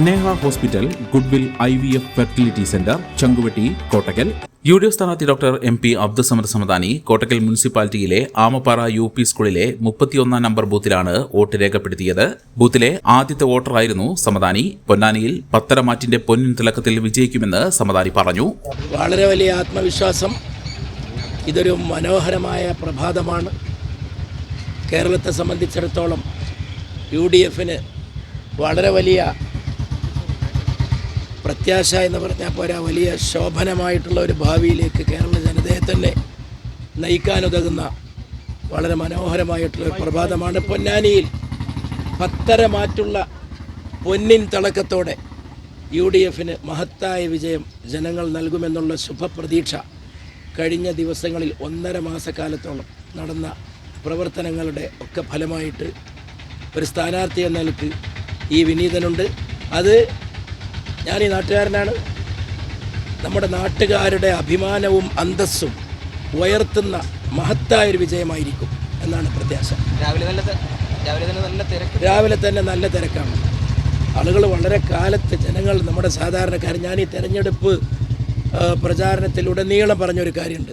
Sneha hospital goodwill I V F fertility centre Changuvetty Kottakkal. U D F സ്ഥാനാർത്ഥി doctor M P Abdussamad Samadani Kottakkal മുനിസിപ്പാലിറ്റിയിലെ Amappara U P സ്കൂളിലെ മുപ്പത്തിയൊന്നാം number ബൂത്തിലാണ് vote രേഖപ്പെടുത്തിയത്. ബൂത്തിലെ ആദ്യത്തെ വോട്ടറായിരുന്നു സമദാനി. പൊന്നാനിയിൽ പത്തരമാറ്റിന്റെ പൊന്നിൻ തിളക്കത്തിൽ വിജയിക്കുമെന്ന് സമദാനി പറഞ്ഞു. വളരെ വലിയ ആത്മവിശ്വാസം. ഇതൊരു മനോഹരമായ പ്രഭാതമാണ്. കേരളത്തെ സംബന്ധിച്ചിടത്തോളം യു ഡി എഫിന് വളരെ വലിയ പ്രത്യാശ എന്ന് പറഞ്ഞാൽ പോരാ വലിയ ശോഭനമായിട്ടുള്ള ഒരു ഭാവിയിലേക്ക് കേരള ജനതയെ തന്നെ നയിക്കാനുതകുന്ന വളരെ മനോഹരമായിട്ടുള്ള ഒരു പ്രഭാതമാണ് പൊന്നാനിയിൽ. പത്തര മാറ്റുള്ള പൊന്നിൻ തിളക്കത്തോടെ യു ഡി എഫിന് മഹത്തായ വിജയം ജനങ്ങൾ നൽകുമെന്നുള്ള ശുഭപ്രതീക്ഷ കഴിഞ്ഞ ദിവസങ്ങളിൽ ഒന്നര മാസക്കാലത്തോളം നടന്ന പ്രവർത്തനങ്ങളുടെ ഒക്കെ ഫലമായിട്ട് ഒരു സ്ഥാനാർത്ഥി എന്ന നിലയ്ക്ക് ഈ വിനീതനുണ്ട്. അത് ഞാൻ ഈ നാട്ടുകാരനാണ്. നമ്മുടെ നാട്ടുകാരുടെ അഭിമാനവും അന്തസ്സും ഉയർത്തുന്ന മഹത്തായ ഒരു വിജയമായിരിക്കും എന്നാണ് പ്രത്യാശ. രാവിലെ നല്ല രാവിലെ തന്നെ നല്ല തിരക്ക്. രാവിലെ തന്നെ നല്ല തിരക്കാണ്. ആളുകൾ വളരെ കാലത്ത് ജനങ്ങൾ നമ്മുടെ സാധാരണക്കാർ ഞാൻ ഈ തെരഞ്ഞെടുപ്പ് പ്രചാരണത്തിലൂടെ പ്രചാരണത്തിലുടനീളം പറഞ്ഞൊരു കാര്യമുണ്ട്.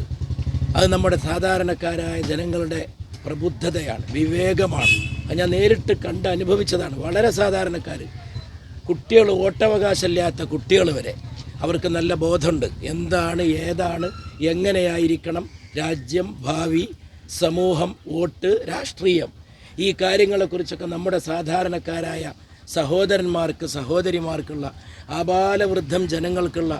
അത് നമ്മുടെ സാധാരണക്കാരായ ജനങ്ങളുടെ പ്രബുദ്ധതയാണ് വിവേകമാണ്. അത് ഞാൻ നേരിട്ട് കണ്ട് അനുഭവിച്ചതാണ്. വളരെ സാധാരണക്കാർ കുട്ടികൾ വോട്ടവകാശമില്ലാത്ത കുട്ടികൾ വരെ അവർക്ക് നല്ല ബോധമുണ്ട്. എന്താണ് ഏതാണ് എങ്ങനെയായിരിക്കണം രാജ്യം ഭാവി സമൂഹം വോട്ട് രാഷ്ട്രീയം? ഈ കാര്യങ്ങളെക്കുറിച്ചൊക്കെ നമ്മുടെ സാധാരണക്കാരായ സഹോദരന്മാർക്ക് സഹോദരിമാർക്കുള്ള ആബാലവൃദ്ധം ജനങ്ങൾക്കുള്ള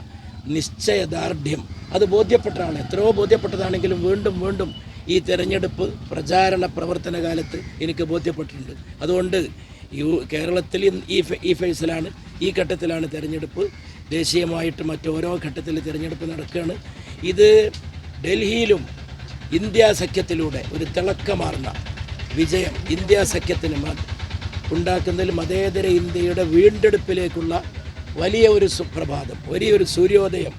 നിശ്ചയദാർഢ്യം. അത് ബോധ്യപ്പെട്ടതാണ് എത്രയോ ബോധ്യപ്പെട്ടതാണെങ്കിലും വീണ്ടും വീണ്ടും ഈ തെരഞ്ഞെടുപ്പ് പ്രചാരണ പ്രവർത്തന കാലത്ത് എനിക്ക് ബോധ്യപ്പെട്ടിട്ടുണ്ട്. അതുകൊണ്ട് യു കേരളത്തിൽ ഈ ഈ ഫേസിലാണ് ഈ ഘട്ടത്തിലാണ് തിരഞ്ഞെടുപ്പ്. ദേശീയമായിട്ട് മറ്റോരോ ഘട്ടത്തിൽ തിരഞ്ഞെടുപ്പ് നടക്കുകയാണ്. ഇത് ഡൽഹിയിലും ഇന്ത്യ സഖ്യത്തിലൂടെ ഒരു തിളക്കമാർന്ന വിജയം ഇന്ത്യ സഖ്യത്തിന് ഉണ്ടാക്കുന്നതിൽ മതേതര ഇന്ത്യയുടെ വീണ്ടെടുപ്പിലേക്കുള്ള വലിയ ഒരു സുപ്രഭാതം വലിയൊരു സൂര്യോദയം.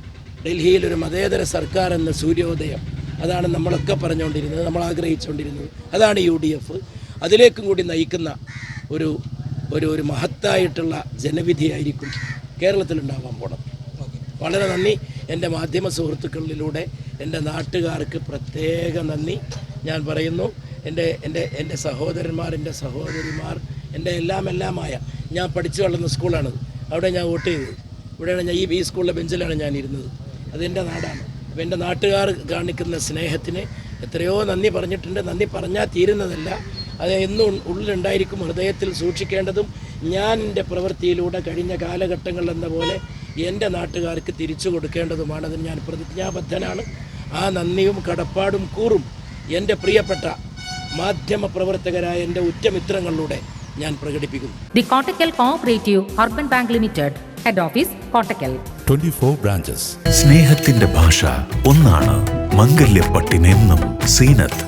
ഡൽഹിയിൽ ഒരു മതേതര സർക്കാർ എന്ന സൂര്യോദയം. അതാണ് നമ്മളൊക്കെ പറഞ്ഞുകൊണ്ടിരുന്നത് നമ്മൾ ആഗ്രഹിച്ചുകൊണ്ടിരുന്നത്. അതാണ് യു ഡി എഫ്. അതിലേക്കും കൂടി നയിക്കുന്ന ഒരു ഒരു ഒരു മഹത്തായിട്ടുള്ള ജനവിധിയായിരിക്കും കേരളത്തിലുണ്ടാവാൻ പോണത്. വളരെ നന്ദി. എന്റെ മാധ്യമ സുഹൃത്തുക്കളിലൂടെ എന്റെ നാട്ടുകാർക്ക് പ്രത്യേക നന്ദി. ഞാൻ പറയുന്നു എന്റെ എന്റെ എന്റെ സഹോദരന്മാർ എന്റെ സഹോദരിമാർ എന്റെ എല്ലാം എല്ലാമായ ഞാൻ പഠിച്ചു വളർന്ന സ്കൂളാണത് അവിടെ ഞാൻ വോട്ട് ചെയ്തത് ഇവിടെയാണ് ഞാൻ ഈ ബി സ്കൂളിലെ ബെഞ്ചിലാണ് ഞാൻ ഇരുന്നത്. അതെന്റെ നാടാണ്. അപ്പോൾ എന്റെ നാട്ടുകാർ കാണിക്കുന്ന സ്നേഹത്തിന് എത്രയോ നന്ദി പറഞ്ഞിട്ടുണ്ട്. നന്ദി പറഞ്ഞാൽ തീരുന്നതല്ല. അത് എന്നും ഉള്ളിലുണ്ടായിരിക്കും ഹൃദയത്തിൽ സൂക്ഷിക്കേണ്ടതും ഞാൻ എന്റെ പ്രവൃത്തിയിലൂടെ കഴിഞ്ഞ കാലഘട്ടങ്ങളിൽ എന്ന പോലെ എന്റെ നാട്ടുകാർക്ക് തിരിച്ചു കൊടുക്കേണ്ടതുമാണ്. അതിന് ഞാൻ പ്രതിജ്ഞാബദ്ധനാണ്. ആ നന്ദിയും കടപ്പാടും കൂറും എന്റെ പ്രിയപ്പെട്ട മാധ്യമ പ്രവർത്തകരായ എന്റെ ഉറ്റമിത്രങ്ങളിലൂടെ ഞാൻ പ്രകടിപ്പിക്കുന്നു. The cooperative Cooperative Urban Bank Limited, Head Office, twenty 24 branches. സ്നേഹത്തിന്റെ ഭാഷ ഒന്നാണ് മംഗല്യപ്പട്ടിനെന്നും Zeenath.